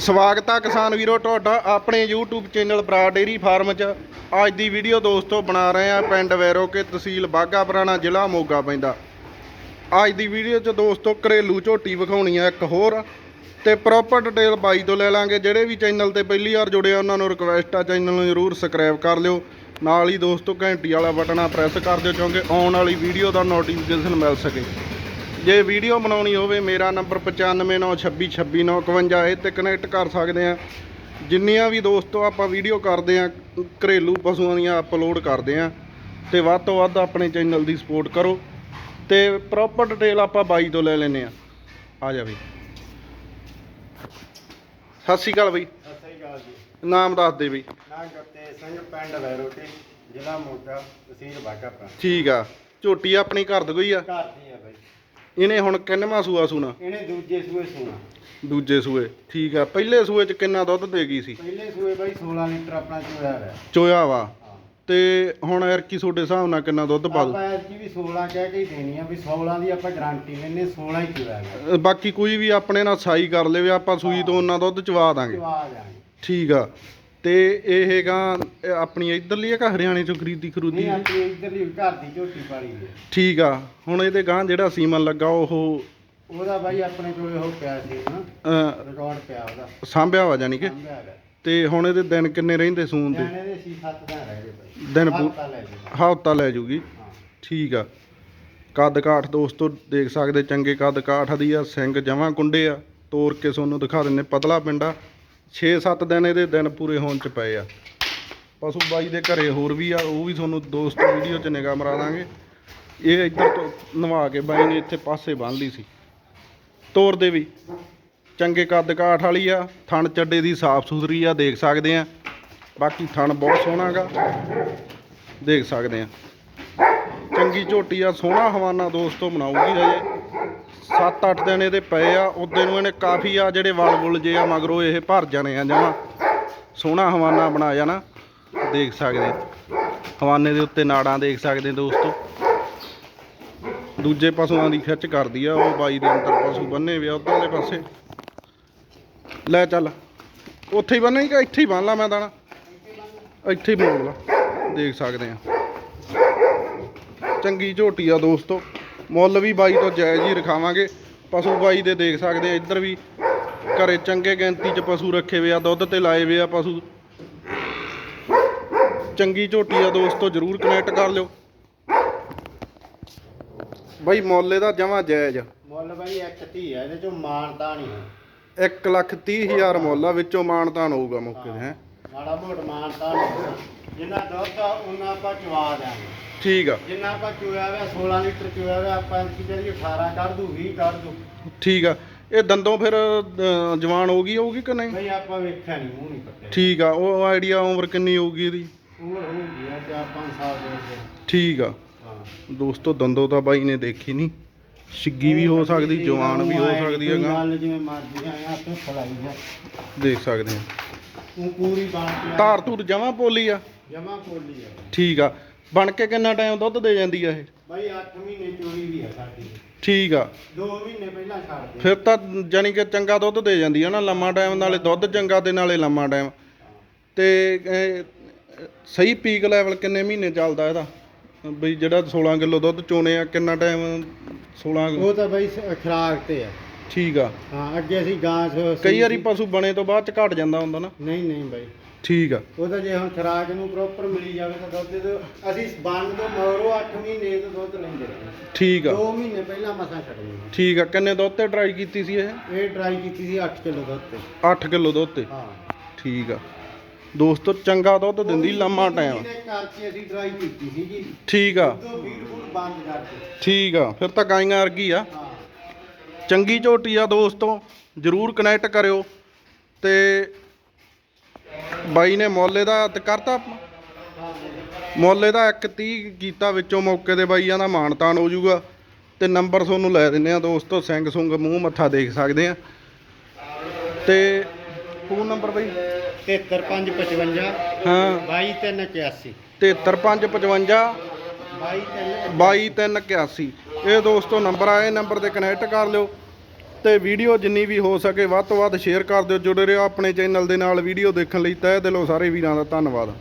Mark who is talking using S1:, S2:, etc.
S1: ਸਵਾਗਤ ਆ ਕਿਸਾਨ ਵੀਰੋ ਤੁਹਾਡਾ ਆਪਣੇ YouTube ਚੈਨਲ ਬਰਾ ਡੇਰੀ ਫਾਰਮ 'ਚ। ਅੱਜ ਦੀ ਵੀਡੀਓ ਦੋਸਤੋ ਬਣਾ ਰਹੇ ਆ ਪਿੰਡ ਵੈਰੋਕੇ ਤਹਿਸੀਲ ਬਾਗਾ ਪੁਰਾਣਾ ਜ਼ਿਲ੍ਹਾ ਮੋਗਾ ਪੈਂਦਾ। ਅੱਜ ਦੀ ਵੀਡੀਓ 'ਚ ਦੋਸਤੋ ਘਰੇਲੂ ਝੋਟੀ ਵਿਖਾਉਣੀ ਆ ਇੱਕ ਹੋਰ ਤੇ ਪ੍ਰੋਪਰ ਡਿਟੇਲ ਬਾਈ ਤੋਂ ਲੈ ਲਾਂਗੇ। ਜਿਹੜੇ ਵੀ ਚੈਨਲ ਤੇ ਪਹਿਲੀ ਵਾਰ ਜੁੜੇ ਆ, ਉਹਨਾਂ ਨੂੰ ਰਿਕਵੈਸਟ ਆ ਚੈਨਲ ਨੂੰ ਜਰੂਰ ਸਬਸਕ੍ਰਾਈਬ ਕਰ ਲਿਓ। ਨਾਲ ਹੀ ਦੋਸਤੋ ਘੰਟੀ ਵਾਲਾ ਬਟਨ ਆ ਪ੍ਰੈਸ ਕਰ ਦਿਓ ਕਿਉਂਕਿ ਆਉਣ ਵਾਲੀ ਵੀਡੀਓ ਦਾ ਨੋਟੀਫਿਕੇਸ਼ਨ ਮਿਲ ਸਕੇ। ਜੇ ਵੀਡੀਓ ਬਣਾਉਣੀ ਹੋਵੇ ਮੇਰਾ ਨੰਬਰ 9596262951 ਇਹ ਤੇ ਕਨੈਕਟ ਕਰ ਸਕਦੇ ਆ ਜਿੰਨੀਆਂ ਵੀ ਦੋਸਤੋ ਆਪਾਂ ਵੀਡੀਓ ਕਰਦੇ ਆ ਘਰੇਲੂ ਪਸ਼ੂਆਂ ਦੀਆਂ ਅਪਲੋਡ ਕਰਦੇ ਆ ਤੇ ਵੱਧ ਤੋਂ ਵੱਧ ਆਪਣੇ ਚੈਨਲ ਦੀ ਸਪੋਰਟ ਕਰੋ ਤੇ ਪ੍ਰੋਪਰ ਡਿਟੇਲ ਆਪਾਂ ਬਾਈ ਤੋਂ ਲੈ ਲੈਨੇ ਆ ਆ ਜਾ ਬਈ। ਸਤਿ ਸ਼੍ਰੀ ਅਕਾਲ ਬਈ।
S2: ਸਤਿ ਸ੍ਰੀ ਅਕਾਲ ਜੀ।
S1: ਨਾਮ ਦੱਸ ਦੇ ਬਈ।
S2: ਨਾਂ ਗੁਰਤੇਜ ਸਿੰਘ ਪਿੰਡ ਵੈਰੋਟੀ ਜ਼ਿਲ੍ਹਾ ਮੋਗਾ ਤਹਿਸੀਲ ਬਾਗਾਪੁਰਾ
S1: ਠੀਕ ਆ। ਝੋਟੀ ਆਪਣੀ ਘਰ ਦੀ ਕੋਈ ਆ?
S2: ਘਰ ਦੀ ਆ ਬਾਈ।
S1: ਇਹਨੇ ਹੁਣ ਕਿੰਨਵਾਂ ਸੂਆ ਸੂਣਾ?
S2: ਇਹਨੇ ਦੂਜੇ ਸੂਏ ਸੂਣਾ।
S1: ਦੂਜੇ ਸੂਏ ਠੀਕ ਆ। ਪਹਿਲੇ ਸੂਏ ਚ ਕਿੰਨਾ ਦੁੱਧ ਦੇ ਗਈ ਸੀ?
S2: ਪਹਿਲੇ ਸੂਏ ਬਾਈ 16 ਲੀਟਰ ਆਪਣਾ ਚੋਇਆ ਹੈ
S1: ਚੋਇਆ ਵਾ। ਤੇ ਹੁਣ ਯਾਰ ਕੀ ਤੁਹਾਡੇ ਹਿਸਾਬ ਨਾਲ ਕਿੰਨਾ ਦੁੱਧ ਪਾ ਦੂ
S2: ਆਪਾਂ ਐਤਕੀ ਵੀ 16 ਕਹਿ ਕੇ ਹੀ ਦੇਣੀ ਆ ਵੀ 16 ਦੀ ਆਪਾਂ ਗਾਰੰਟੀ ਲੈਨੇ 16 ਹੀ ਚੋਇਆ
S1: ਬਾਕੀ ਕੋਈ ਵੀ ਆਪਣੇ ਨਾਲ ਸਾਈ ਕਰ ਲਵੇ ਆਪਾਂ ਸੂਈ ਤੋਂ ਉਹਨਾਂ ਦੁੱਧ ਚਵਾ ਦਾਂਗੇ।
S2: ਚਵਾ ਜਾਣੀ
S1: ਠੀਕ ਆ। ਤੇ ਇਹ ਹੈਗਾ ਇਹ ਆਪਣੀ ਇਧਰਲੀ ਆ ਕਿ ਹਰਿਆਣੇ ਚੋਂ ਖਰੀਦੀ ਖਰੂਦੀ?
S2: ਨਹੀਂ ਆਪਣੀ ਇਧਰਲੀ ਘਰ ਦੀ ਝੋਟੀ ਪਾਲੀ ਹੈ।
S1: ਠੀਕ ਆ ਹੁਣ ਇਹਦੇ ਗਾਂ ਜਿਹੜਾ ਸੀਮਨ ਲੱਗਾ ਉਹ
S2: ਉਹਦਾ ਬਾਈ ਆਪਣੇ ਕੋਲੇ ਉਹ ਪਿਆ ਸੀ ਨਾ
S1: ਅਹ,
S2: ਰਿਕਾਰਡ ਪਿਆ ਉਹਦਾ।
S1: ਸਾਂਭਿਆ ਵਾ ਜਾਨੀ ਕਿ?
S2: ਸਾਂਭਿਆ
S1: ਤੇ ਹੁਣ ਇਹਦੇ ਦਿਨ ਕਿੰਨੇ ਰਹਿੰਦੇ ਸੂਣ ਦੇ?
S2: ਨਿਆਣੇ ਦੇ ਸੀ 7 ਦਿਨ ਰਹਿ ਗਏ ਬਾਈ।
S1: ਦਿਨ ਪੂ-
S2: ਹਫ਼ਤਾ ਲੈ ਜੀ
S1: ਹਫ਼ਤਾ ਲੈ ਜੂਗੀ।
S2: ਹਾਂ।
S1: ਠੀਕ ਆ। ਕੱਦ ਕਾਠ ਦੋਸਤੋ ਦੇਖ ਸਕਦੇ ਚੰਗੇ ਕੱਦ ਕਾਠ ਦੀ ਆ ਸਿੰਘ ਜਮਾਂ ਕੁੰਡੇ ਆ। ਤੋੜ ਕੇ ਤੁਹਾਨੂੰ ਦਿਖਾ ਦਿੰਨੇ ਪਤਲਾ ਪਿੰਡਾ 6-7 ਦਿਨ ਇਹਦੇ ਦਿਨ ਪੂਰੇ ਹੋਣ ਚ ਪਏ ਆ। ਪਸ਼ੂ ਬਾਈ ਦੇ ਘਰੇ ਹੋਰ ਵੀ ਆ, ਉਹ ਵੀ ਤੁਹਾਨੂੰ ਦੋਸਤ ਵੀਡੀਓ ਚ ਨਿਗਾਹ ਮਰਾ ਦਾਂਗੇ। ਇਹ ਇੱਧਰ ਤੋਂ ਨਵਾ ਕੇ ਬਾਈ ਨੇ ਇੱਥੇ ਪਾਸੇ ਬੰਨ ਲਈ ਸੀ। ਤੋਰ ਦੇ ਵੀ। ਚੰਗੇ ਕੱਦ ਕਾਠ ਵਾਲੀ ਆ, ਥਣ ਚੱਡੇ ਦੀ ਸਾਫ਼ ਸੁਥਰੀ ਆ, ਦੇਖ ਸਕਦੇ ਆ। ਬਾਕੀ ਥਣ ਬਹੁਤ ਸੋਹਣਾਗਾ ਦੇਖ ਸਕਦੇ ਆ। ਚੰਗੀ ਝੋਟੀ ਆ, ਸੋਹਣਾ ਹਵਾਨਾ ਦੋਸਤੋ ਬਣਾਉਗੀ ਹਜੇ। 7-8 ਦਿਨ ਇਹਦੇ ਪਏ ਆ ਉਦੋਂ ਨੂੰ ਇਹਨੇ ਕਾਫੀ ਆ ਜਿਹੜੇ ਵਲ ਬੁਲ ਜੇ ਆ, ਮਗਰੋਂ ਇਹ ਭਰ ਜਾਣੇ ਆ ਜਮਾ। ਸੋਹਣਾ ਹਵਾਨਾ ਬਣਾ ਜਾਣਾ, ਦੇਖ ਸਕਦੇ ਹਵਾਨੇ ਦੇ ਉੱਤੇ ਨਾੜਾਂ ਦੇਖ ਸਕਦੇ ਦੋਸਤੋ। ਦੂਜੇ ਪਸ਼ੂਆਂ ਦੀ ਖਿੱਚ ਕਰਦੀ ਆ, ਉਹ ਬਾਈ ਦੇ ਅੰਦਰ ਪਸ਼ੂ ਬੰਨੇ ਵੇ ਉਧਰਲੇ ਪਾਸੇ। ਲੈ ਚੱਲ, ਉੱਥੇ ਹੀ ਬੰਨੇ ਕਿ ਇੱਥੇ ਹੀ ਬੰਨ ਲਾ ਮੈਂ ਦਾਣਾ। ਇੱਥੇ ਹੀ ਮੋੜ ਲਾ, ਦੇਖ ਸਕਦੇ ਆ। ਚੰਗੀ ਝੋਟੀ ਆ ਦੋਸਤੋ। ਮੁੱਲ ਵੀ ਬਾਈ ਤੋਂ ਜਾਇਜ਼ ਹੀ ਰਖਾਵਾਂਗੇ। ਪਸ਼ੂ ਬਾਈ ਦੇ ਦੇਖ ਸਕਦੇ ਆ ਇੱਧਰ ਵੀ ਘਰੇ ਚੰਗੇ ਗਿਣਤੀ ਚ ਪਸ਼ੂ ਰੱਖੇ ਵੇ ਆ ਦੁੱਧ ਤੇ ਲਾਏ ਵੇ ਆ ਪਸ਼ੂ। ਚੰਗੀ ਝੋਟੀ ਆ ਦੋਸਤੋ ਜਰੂਰ ਕਨੈਕਟ ਕਰ ਲਿਓ। ਬਾਈ ਮੁੱਲ ਇਹਦਾ ਜਮਾ ਜਾਇਜ਼
S2: ਮੁੱਲ ਬਾਈ ਇੱਕ ਧੀ ਆ ਇਹਦੇ ਚੋਂ ਮਾਨਤਾ ਨਹੀਂ ਹੈ
S1: 1 ਲੱਖ 30 ਹਜ਼ਾਰ ਮੁੱਲ ਆ ਵਿੱਚੋਂ ਮਾਨਤਾਨ ਹੋਊਗਾ ਮੌਕੇ ਹੈ।
S2: ਮਾੜਾ ਮੋਟ ਮਾਨਤਾ ਨਹੀਂ ਜਿੰਨਾ ਦੁੱਧ ਆ ਉਹਨਾਂ ਆਪਾਂ ਚਵਾ ਦਿਆਂਗੇ।
S1: ਠੀਕ ਆ।
S2: ਜਿੰਨਾ ਆਪਾਂ ਚੋਇਆ ਹੋਇਆ 16 ਲੀਟਰ ਚੋਇਆ ਹੋਇਆ ਆਪਾਂ ਕੀ ਕਰੀਏ 18 ਕੱਢ ਦੂ 20 ਕੱਢ ਦੂ
S1: ਠੀਕ ਆ। ਇਹ ਦੰਦੋਂ ਫਿਰ ਅਹ, ਜਵਾਨ ਹੋ ਗਈ ਹੋਊਗੀ ਕਿ ਨਹੀਂ?
S2: ਬਈ ਆਪਾਂ ਵੇਖਿਆ ਨਹੀਂ ਮੂੰਹ ਨਹੀਂ ਪੱਟਿਆ
S1: ਠੀਕ ਆ ਉਹ ਆਈਡੀਆ ਉਮਰ ਕਿੰਨੀ ਹੋਊਗੀ ਇਹਦੀ?
S2: ਉਮਰ ਹੋਊਗੀ ਆ 4-5 ਸਾਲ ਦੇ ਵਿੱਚ
S1: ਠੀਕ ਆ।
S2: ਹਾਂ।
S1: ਦੋਸਤੋ ਦੰਦੋਂ ਤਾਂ ਬਾਈ ਨੇ ਦੇਖੀ ਨਹੀਂ। ਛਿੱਗੀ ਵੀ ਹੋ ਸਕਦੀ ਜਵਾਨ ਵੀ ਹੋ ਸਕਦੀ
S2: ਕੋਈ
S1: ਹੈਗਾ
S2: ਗੱਲ ਜਿਵੇਂ ਮਰਜ਼ੀ ਆ ਆਪੇ ਫੜਾਈ ਹੈ
S1: ਦੇਖ ਸਕਦੇ ਆ।
S2: ਉਹ ਪੂਰੀ ਕੇ
S1: ਧਾਰ ਧੂਰ ਜਮਾ ਪੋਲੀ ਆ?
S2: ਜਮਾ ਕੋਲੀ ਆ।
S1: ਠੀਕ ਆ। ਬਣ ਕੇ ਕਿੰਨਾ ਟਾਈਮ ਦੁੱਧ ਦੇ ਜਾਂਦੀ ਆ ਇਹ?
S2: ਬਈ 8 ਮਹੀਨੇ ਚੋਰੀ ਵੀ ਆ ਸਾਡੀ।
S1: ਠੀਕ ਆ।
S2: 2 ਮਹੀਨੇ ਪਹਿਲਾਂ ਛੱਡ ਦੇ
S1: ਫਿਰ ਤਾਂ ਜਾਨੀ ਕਿ ਚੰਗਾ ਦੁੱਧ ਦੇ ਜਾਂਦੀ ਆ ਨਾ ਲੰਮਾ ਟਾਈਮ ਨਾਲੇ ਦੁੱਧ ਚੰਗਾ ਤੇ ਨਾਲੇ ਲੰਮਾ ਟਾਈਮ। ਤੇ ਸਹੀ ਪੀਕ ਲੈਵਲ ਕਿੰਨੇ ਮਹੀਨੇ ਚੱਲਦਾ ਇਹਦਾ? ਬਈ ਜਿਹੜਾ 16 ਕਿਲੋ ਦੁੱਧ ਚੋਣੇ ਆ ਕਿੰਨਾ ਟਾਈਮ 16
S2: ਉਹ ਤਾਂ ਬਈ ਖੁਰਾਕ ਤੇ ਆ।
S1: ਠੀਕ ਆ।
S2: ਹਾਂ ਅੱਗੇ ਅਸੀਂ ਗਾਂ ਸ-
S1: ਕਈ ਵਾਰੀ ਪਸ਼ੂ ਬਣੇ ਤੋਂ ਬਾਅਦ ਚ ਘਟ ਜਾਂਦਾ ਹੁੰਦਾ ਨਾ।
S2: ਨਹੀਂ ਨਹੀਂ ਬਾਈ।
S1: ਠੀਕ ਆ।
S2: ਉਹ ਤਾਂ ਜੇ ਹੁਣ ਖੁਰਾਕ ਨੂੰ ਪ੍ਰੋਪਰ ਮਿਲੀ ਜਾਵੇ ਤਾਂ ਦੁੱਧ ਦੇ ਅਸੀਂ ਬੰਦ ਤੋਂ ਮਗਰੋਂ 8 ਮਹੀਨੇ ਤੋਂ ਦੁੱਧ ਲੈਂਦੇ ਰਹੇ
S1: ਠੀਕ ਆ।
S2: 2 ਮਹੀਨੇ ਪਹਿਲਾਂ ਮਸਾਂ ਛੱਡਦੇ
S1: ਠੀਕ ਆ ਕਿੰਨੇ ਦੁੱਧ ਤੇ ਟਰਾਈ ਕੀਤੀ ਸੀ ਇਹ?
S2: ਇਹ ਟਰਾਈ ਕੀਤੀ ਸੀ 8 ਕਿਲੋ ਦੁੱਧ ਤੇ।
S1: 8 ਕਿਲੋ ਦੁੱਧ ਤੇ?
S2: ਹਾਂ।
S1: ਠੀਕ ਆ। ਦੋਸਤੋ ਚੰਗਾ ਦੁੱਧ ਦਿੰਦੀ ਲੰਮਾ ਟਾਈਮ
S2: ਇਹਦੇ ਕਰਕੇ ਅਸੀਂ ਟਰਾਈ ਕੀਤੀ ਸੀ ਜੀ
S1: ਠੀਕ ਆ।
S2: ਉਦੋਂ ਫੀਡ ਫੂਡ ਬੰਦ ਕਰਕੇ
S1: ਠੀਕ ਆ ਫਿਰ ਤਾਂ ਗਾਈਆਂ ਵਰਗੀ ਆ।
S2: ਹਾਂ।
S1: ਚੰਗੀ ਝੋਟੀ ਆ ਦੋਸਤੋ ਜਰੂਰ ਕਨੈਕਟ ਕਰਿਓ ਤੇ ਬਾਈ ਨੇ ਮੌਲੇ ਦਾ ਤੇ ਕਰਤਾ? ਮੌਲੇ ਦਾ 130 ਕੀਤਾ ਵਿੱਚੋਂ ਮੌਕੇ ਦੇ ਬਾਈਆਂ ਦਾ ਮਾਨਤਾਨ ਹੋ ਜਾਊਗਾ। ਤੇ ਨੰਬਰ ਤੁਹਾਨੂੰ ਲੈ ਦਿੰਨੇ ਆ ਦੋਸਤੋ ਸਿੰਘ ਸੁੰਗ ਮੂੰਹ ਮੱਥਾ ਦੇਖ ਸਕਦੇ ਆ। ਤੇ ਫੋਨ ਨੰਬਰ ਬਾਈ?
S2: 73555
S1: ਹਾਂ।
S2: 22381
S1: 73555
S2: 22381
S1: 22381 ਇਹ ਦੋਸਤੋ ਨੰਬਰ ਆ ਇਹ ਨੰਬਰ ਤੇ ਕਨੈਕਟ ਕਰ ਲਿਓ। ਤੇ ਵੀਡੀਓ ਜਿੰਨੀ ਵੀ ਹੋ ਸਕੇ ਵੱਧ ਤੋਂ ਵੱਧ ਸ਼ੇਅਰ ਕਰ ਦਿਓ। ਜੁੜੇ ਰਹੋ ਆਪਣੇ ਚੈਨਲ ਦੇ ਨਾਲ ਵੀਡੀਓ ਦੇਖਣ ਲਈ। ਤਹਿ ਦਿਲੋਂ ਸਾਰੇ ਵੀਰਾਂ ਦਾ ਧੰਨਵਾਦ।